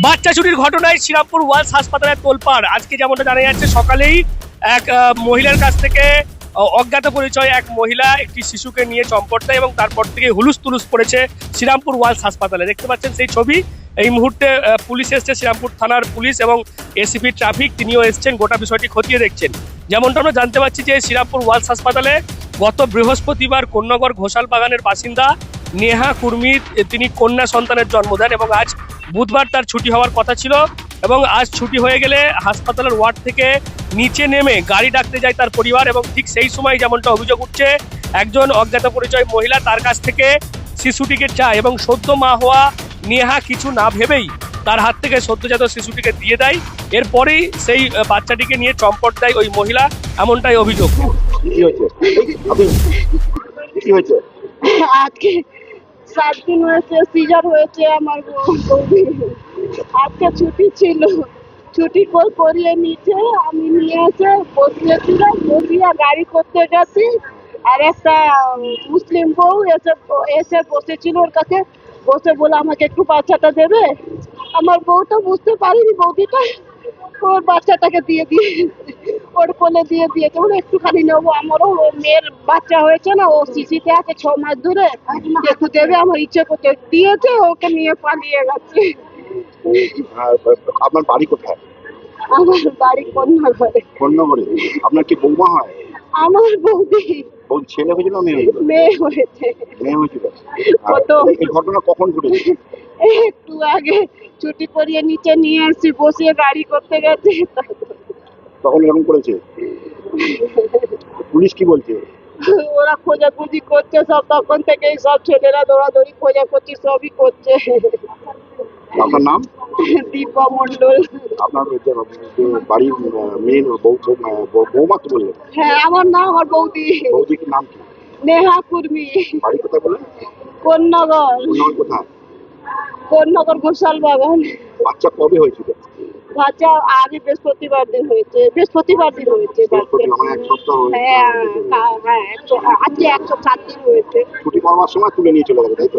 বাচ্চা চুরির ঘটনায় শ্রীরামপুর ওয়ালস হাসপাতালে তোলপাড়। আজকে যেমনটা জানা যাচ্ছে, সকালেই এক মহিলার কাছ থেকে অজ্ঞাত পরিচয় এক মহিলা একটি শিশুকে নিয়ে চম্পট এবং তারপর থেকে হুলুস তুলুস পড়েছে শ্রীরামপুর ওয়ালস হাসপাতালে। দেখতে পাচ্ছেন সেই ছবি। এই মুহূর্তে পুলিশ এসছে, শ্রীরামপুর থানার পুলিশ এবং এসিপি ট্রাফিক, তিনিও এসছেন, গোটা বিষয়টি খতিয়ে দেখছেন। যেমনটা আমরা জানতে পারছি যে শ্রীরামপুর ওয়ালস হাসপাতালে গত বৃহস্পতিবার কন্যাগড় ঘোষাল বাগানের বাসিন্দা নেহা কুর্মি, তিনি কন্যা সন্তানের জন্ম দেন এবং আজ বুধবার তার ছুটি হওয়ার কথা ছিল এবং আজ ছুটি হয়ে গেলে হাসপাতালের ওয়ার্ড থেকে নিচে নেমে গাড়ি ডাকতে যায় তার পরিবার এবং ঠিক সেই সময় যেমনটা অভিযোগ উঠছে একজন অজ্ঞাত পরিচয় মহিলা তার কাছ থেকে শিশুটিকে চায় এবং সদ্য মা হওয়া নেহা কিছু না ভেবেই তার হাত থেকে সদ্যজাত শিশুটিকে দিয়ে দেয়। এরপরেই সেই বাচ্চাটিকে নিয়ে চম্পট দেয় ওই মহিলা এমনটাই অভিযোগ। কি হয়েছে? কি হয়েছে? আজকে সাত দিন হয়েছে, সিজার হয়েছে আমার আজকে ছুটি ছিল। ছুটি করে করিয়ে নিচে আমি নিয়ে এসে বসিয়েছিলাম, বসিয়ে গাড়ি করতে গেছি। আর একটা মুসলিম বউ এসে এসে বসেছিল ওর কাছে। বসে বলে, আমাকে একটু বাচ্চাটা দেবে? আমার বউ তো বুঝতে পারিনি বৌদিটা। ওর বাচ্চাটাকে দিয়ে দিয়ে ওর কোলে দিয়ে ওর একটুখানি নেব আমারও মেয়ের বাচ্চা হয়েছে না ও শিশিতে আছে ছ মাস ধরে। একটু দেবে আমার ইচ্ছে করতে দিয়েছে ওকে নিয়ে পালিয়ে গেছে। আপনার বাড়ি কোথায়? আমার বাড়ি কন্যাগড়ে আপনার কি বৌমা হয়? আমার বৌদি। বউ ছেলে হয়েছিল মেয়ে? মেয়ে হয়েছে। মেয়ে হয়েছিল। কত? এই ঘটনা কখন ঘটেছে? একটু আগে ছুটি করিয়ে নিচে নিয়ে এসছি বসিয়ে গাড়ি করতে গেছে। তখন এরকম করেছে? পুলিশ কি বলছে? ওরা খোঁজাখুঁজি করছে সব তখন থেকেই সব ছেলেরা দৌড়াদৌড়ি খোঁজাখুঁজি সবই করছে। আপনার নাম? দীপা মন্ডল আপনার বাড়ির মেন বউ বৌমা তো বললেন? হ্যাঁ আমার নাম আমার বৌদি। বৌদির নাম কি? নেহা কুর্মি। বাড়ি কোথায় বললেন? কোন্নগর। কন্যাগড় কোথায়? কোন্নগর ঘোষাল বাগান বাচ্চা কবে হয়েছিল? বাচ্চা আগে বৃহস্পতিবার দিন হয়েছে বৃহস্পতিবার দিন হয়েছে সপ্তাহ। হ্যাঁ হ্যাঁ, হ্যাঁ আজকে একশো সাত দিন হয়েছে। ছুটি পাওয়ার সময় তুলে নিয়ে চলে যাবে তাই তো?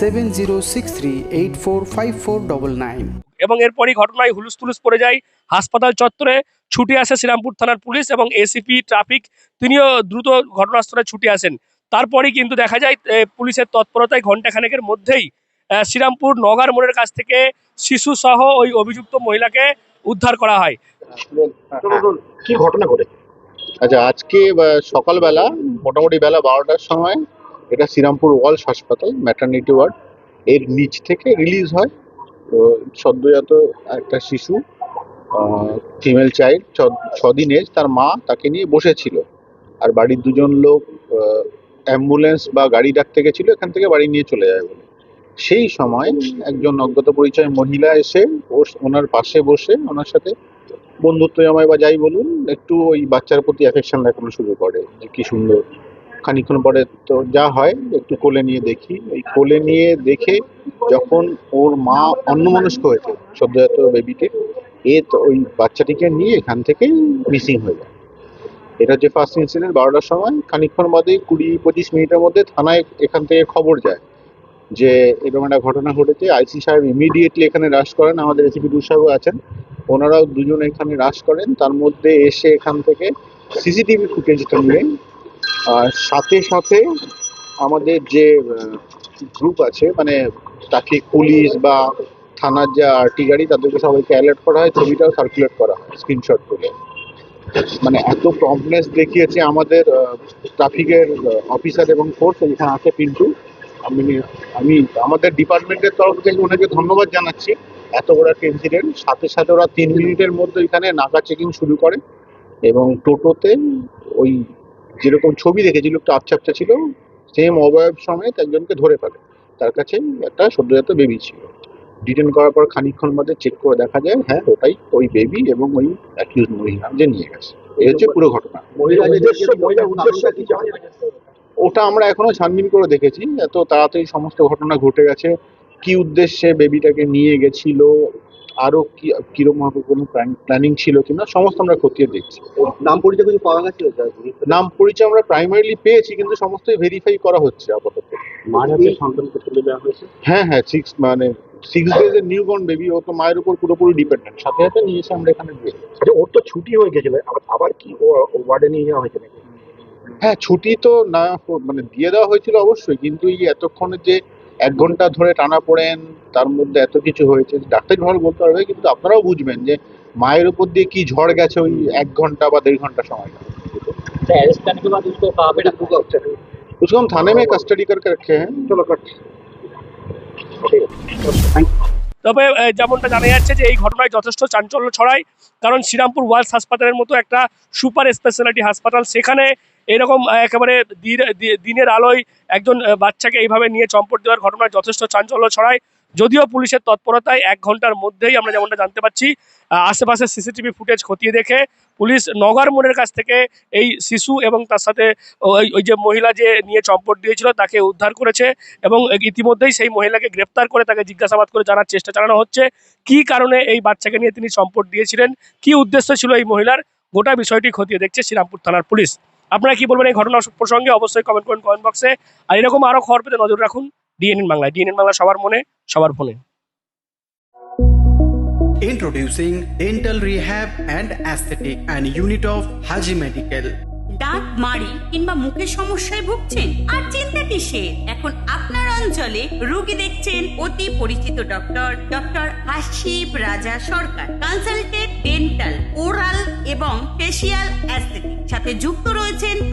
seven zero six three eight four five four double nine এবং এরপরই ঘটনায় হুলুস তুলুস পড়ে যায় হাসপাতাল চত্বরে ছুটে আসে শ্রীরামপুর থানার পুলিশ এবং এসিপি ট্রাফিক তিনিও দ্রুত ঘটনাস্থলে ছুটে আসেন। তারপরেই কিন্তু দেখা যায় পুলিশের তৎপরতায় ঘণ্টাখানেকের মধ্যেই আহ, শ্রীরামপুর নগার মোড়ের কাছ থেকে শিশু সহ ওই অভিযুক্ত মহিলাকে উদ্ধার করা হয়। কি ঘটনা ঘটেছে? আচ্ছা আজকে সকালবেলা মোটামুটি বেলা বারোটার সময় এটা শ্রীরামপুর ওয়ালস হাসপাতাল ম্যাটার্নিটি ওয়ার্ড এর নিচ থেকে রিলিজ হয়। তো সদ্যজাত একটা শিশু ফিমেল চাইল্ড ছদিন এজ। তার মা তাকে নিয়ে বসেছিল। আর বাড়ির দুজন লোক অ্যাম্বুলেন্স বা গাড়ি ডাকতে গেছিল, এখান থেকে বাড়ি নিয়ে চলে যায় বলে। সেই সময় একজন অজ্ঞাত পরিচয় মহিলা এসে ওনার পাশে বসে, ওনার সাথে বন্ধুত্ব জমায় বা যাই বলুন, একটু ওই বাচ্চার প্রতি অ্যাফেকশন দেখানো শুরু করে কি সুন্দর খানিক্ষণ পরে তো যা হয়, একটু কোলে নিয়ে দেখি। ওই কোলে নিয়ে দেখে যখন ওর মা অন্যমনস্ক হয়েছে, সদ্যজাত বেবিকে এ তো ওই বাচ্চাটিকে নিয়ে এখান থেকে মিসিং হয়ে যায়। এটা হচ্ছে ফার্স্ট ইনসিডেন্ট বারোটার সময়। খানিক্ষণ বাদে কুড়ি পঁচিশ মিনিটের মধ্যে থানায় এখান থেকে খবর যায় যে এরকম একটা ঘটনা ঘটেছে। আইসি সাহেব ইমিডিয়েটলি এখানে রাশ করেন। আমাদের এসিপি টু সাহেবও আছেন। ওনারাও দুজন এখানে রাশ করেন। তার মধ্যে এসে এখান থেকে সিসিটিভি ফুটেজটা নিয়ে আর সাথে সাথে আমাদের যে গ্রুপ আছে মানে ট্রাফিক পুলিশ বা থানার যে আরটি গাড়ি, তাদেরকে সবাইকে অ্যালার্ট করা হয়, ছবিটাও সার্কুলেট করা হয় স্ক্রিনশট তুলে। মানে এত প্রম্পনেস দেখিয়েছে আমাদের ট্রাফিকের অফিসার এবং ফোর্স এখানে আছে পিন্টু আমি আমি, আমাদের ডিপার্টমেন্টের তরফ থেকে ওনাকে ধন্যবাদ জানাচ্ছি। এত বড় একটা ইনসিডেন্ট সাথে সাথে ওরা তিন মিনিটের মধ্যে এখানে নাকা চেকিং শুরু করে এবং টোটোতে ওই যেরকম ছবি দেখেছিল একটু আপচাপচা ছিল সেম অবয়ব সমেত একজনকে ধরে ফেলে। তার কাছে একটা সদ্যজাত বেবি ছিল। ডিটেন করার পর খানিকক্ষণ মধ্যে চেক করে দেখা যায় হ্যাঁ ওটাই ওই বেবি এবং ওই অ্যাকিউজ মহিলা যে নিয়ে গেছে। এই হচ্ছে পুরো ঘটনা? ওটা আমরা এখনও ছানবিন করে দেখেছি। এত তাড়াতাড়ি সমস্ত ঘটনা ঘটে গেছে। কি উদ্দেশ্যে বেবিটাকে নিয়ে গেছিল? আরও কি কীরকম ভাবে কোনো প্ল্যানিং ছিল কিনা? সমস্ত আমরা খতিয়ে দেখছি। নাম পরিচয় কিছু পাওয়া গেছিল নাম পরিচয় আমরা প্রাইমারিলি পেয়েছি কিন্তু সমস্তই ভেরিফাই করা হচ্ছে আপাতত। হাতে সন্তানকে তুলে দেওয়া হয়েছে? হ্যাঁ হ্যাঁ সিক্স মানে সিক্স ডেজ এর নিউ বর্ন বেবি ও তো মায়ের উপর পুরোপুরি ডিপেন্ডেন্ট সাথে সাথে নিয়ে এসে আমরা এখানে দিয়ে। আচ্ছা ওর তো ছুটি হয়ে গেছিল আবার আবার কি ও ওয়ার্ডে নিয়ে যাওয়া হয়েছে নাকি? হ্যাঁ ছুটি তো না মানে দিয়ে দেওয়া হয়েছিল অবশ্যই কিন্তু এই এতক্ষণে যে এক ঘন্টা ধরে টানা পড়েন তার মধ্যে এত কিছু হয়েছে ডাক্তার ভালো বলতে পারবে কিন্তু আপনারাও বুঝবেন যে মায়ের উপর দিয়ে কি ঝড় গেছে ওই এক ঘন্টা বা দেড় ঘন্টা সময় अरेस्ट करने के बाद उसको कहाँ पे रखा गया उसको हम थाने में कस्टडी करके रखे हैं चलो कट তবে আহ, যেমনটা জানা যাচ্ছে যে এই ঘটনায় যথেষ্ট চাঞ্চল্য ছড়ায় কারণ শ্রীরামপুর ওয়ার্লস হাসপাতালের মতো একটা সুপার স্পেশালিটি হাসপাতাল সেখানে এরকম একেবারে দিন- দিনের আলোয় একজন বাচ্চাকে এইভাবে নিয়ে চম্পট দেওয়ার ঘটনায় যথেষ্ট চাঞ্চল্য ছড়ায়। যদিও পুলিশের তৎপরতায় এক ঘণ্টার মধ্যেই আমরা যেমনটা জানতে আহ, আশেপাশে সিসিটিভি ফুটেজ খতিয়ে দেখে পুলিশ নগর মোড়ের কাছ থেকে এই শিশু এবং তার সাথে ওই ওই যে মহিলা যে নিয়ে চম্পট দিয়েছিল তাকে উদ্ধার করেছে এবং ইতিমধ্যেই সেই মহিলাকে গ্রেপ্তার করে তাকে জিজ্ঞাসাবাদ করে জানার চেষ্টা চালানো হচ্ছে। কি কারণে এই বাচ্চাকে নিয়ে তিনি চম্পট দিয়েছিলেন? কি উদ্দেশ্য ছিল এই মহিলার? গোটা বিষয়টি খতিয়ে দেখছে শ্রীরামপুর থানার পুলিশ। আপনারা কি বলবেন এই ঘটনা প্রসঙ্গে? অবশ্যই কমেন্ট করুন কমেন্ট বক্সে আর এরকম আরও খবর পেতে নজর রাখুন ডিএনএন বাংলায়। ডিএনএন বাংলা সবার মনে সবার ফোনে। Introducing Dental Rehab and Aesthetic and Unit of Haji Medical. দাঁত মাড়ি কিংবা মুখের সমস্যায় ভুগছেন আর চিন্তা কিসের? এখন আপনার অঞ্চলে রোগী দেখছেন অতি পরিচিত doctor doctor Hasib Raja Sarkar consultant dental oral এবং ফেসিয়াল অ্যাস্থেটিক সাথে যুক্ত